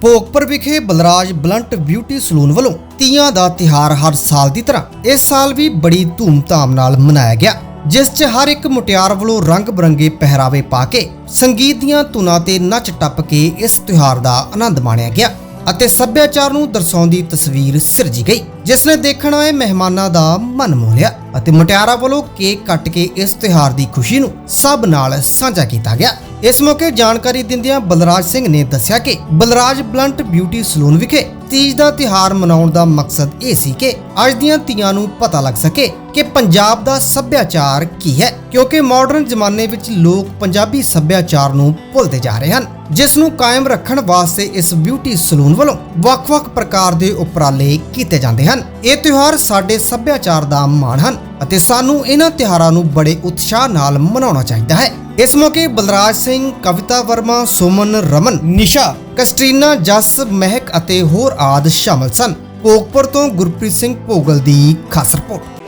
ਭੋਗਪੁਰ ਵਿਖੇ Balraj blunt beauty salon ਵੱਲੋਂ ਤੀਆਂ ਦਾ ਤਿਹਾਰ ਹਰ ਸਾਲ ਦੀ ਤਰ੍ਹਾਂ ਇਸ ਸਾਲ ਵੀ ਬੜੀ ਧੂਮ-ਧਾਮ ਨਾਲ ਮਨਾਇਆ ਗਿਆ, ਜਿਸ 'ਚ ਹਰ ਇੱਕ ਮੁਟਿਆਰ ਵੱਲੋਂ ਰੰਗ-ਬਰੰਗੇ ਪਹਿਰਾਵੇ ਪਾ ਕੇ ਸੰਗੀਤ ਦੀਆਂ ਧੁਨਾਂ ਤੇ ਨੱਚ ਟੱਪ ਕੇ ਇਸ ਤਿਉਹਾਰ ਦਾ ਆਨੰਦ ਮਾਣਿਆ ਗਿਆ ਅਤੇ ਸੱਭਿਆਚਾਰ ਨੂੰ ਦਰਸਾਉਂਦੀ ਤਸਵੀਰ ਸਿਰਜੀ ਗਈ, ਜਿਸ ਨੇ ਦੇਖਣ ਆਏ ਮਹਿਮਾਨਾਂ ਦਾ ਮਨ ਮੋਹ ਲਿਆ ਅਤੇ ਮੁਟਿਆਰਾਂ ਵੱਲੋਂ ਕੇਕ ਕੱਟ ਕੇ ਇਸ ਤਿਉਹਾਰ ਦੀ ਖੁਸ਼ੀ ਨੂੰ ਸਭ ਨਾਲ ਸਾਂਝਾ ਕੀਤਾ ਗਿਆ। ਇਸ ਮੌਕੇ ਜਾਣਕਾਰੀ ਦਿੰਦਿਆਂ ਬਲਰਾਜ ਸਿੰਘ ਨੇ ਦੱਸਿਆ ਕਿ ਬਲਰਾਜ ਬਲੰਟ ਬਿਊਟੀ ਸਲੂਨ ਵਿਖੇ ਤੀਜ ਦਾ ਤਿਹਾਰ ਮਨਾਉਣ ਦਾ ਮਕਸਦ ਇਹ ਸੀ ਕਿ ਅੱਜ ਦੀਆਂ ਧੀਆਂ ਨੂੰ ਪਤਾ ਲੱਗ ਸਕੇ ਕਿ ਪੰਜਾਬ ਦਾ ਸੱਭਿਆਚਾਰ ਕੀ ਹੈ, ਕਿਉਂਕਿ ਮਾਡਰਨ ਜ਼ਮਾਨੇ ਵਿੱਚ ਲੋਕ ਪੰਜਾਬੀ ਸੱਭਿਆਚਾਰ ਨੂੰ ਭੁੱਲਦੇ ਜਾ ਰਹੇ ਹਨ, ਜਿਸ ਨੂੰ ਕਾਇਮ ਰੱਖਣ ਵਾਸਤੇ ਇਸ ਬਿਊਟੀ ਸਲੂਨ ਵੱਲੋਂ ਵੱਖ-ਵੱਖ ਪ੍ਰਕਾਰ ਦੇ ਉਪਰਾਲੇ ਕੀਤੇ ਜਾਂਦੇ ਹਨ। ਇਹ ਤਿਉਹਾਰ ਸਾਡੇ ਸੱਭਿਆਚਾਰ ਦਾ ਮਾਣ ਹਨ ਅਤੇ ਸਾਨੂੰ ਇਹਨਾਂ ਤਿਉਹਾਰਾਂ ਨੂੰ ਬੜੇ ਉਤਸ਼ਾਹ ਨਾਲ ਮਨਾਉਣਾ ਚਾਹੀਦਾ ਹੈ। ਇਸ ਮੌਕੇ ਬਲਰਾਜ ਸਿੰਘ, ਕਵਿਤਾ ਵਰਮਾ, ਸੁਮਨ ਰਮਨ, ਨਿਸ਼ਾ, ਕਸਟਰੀਨਾ ਜਸ, ਮਹਿਕ ਅਤੇ ਹੋਰ ਆਦ ਸ਼ਾਮਲ ਸਨ। ਭੋਗਪੁਰ ਤੋਂ ਗੁਰਪ੍ਰੀਤ ਸਿੰਘ ਭੋਗਲ ਦੀ ਖਾਸ ਰਿਪੋਰਟ।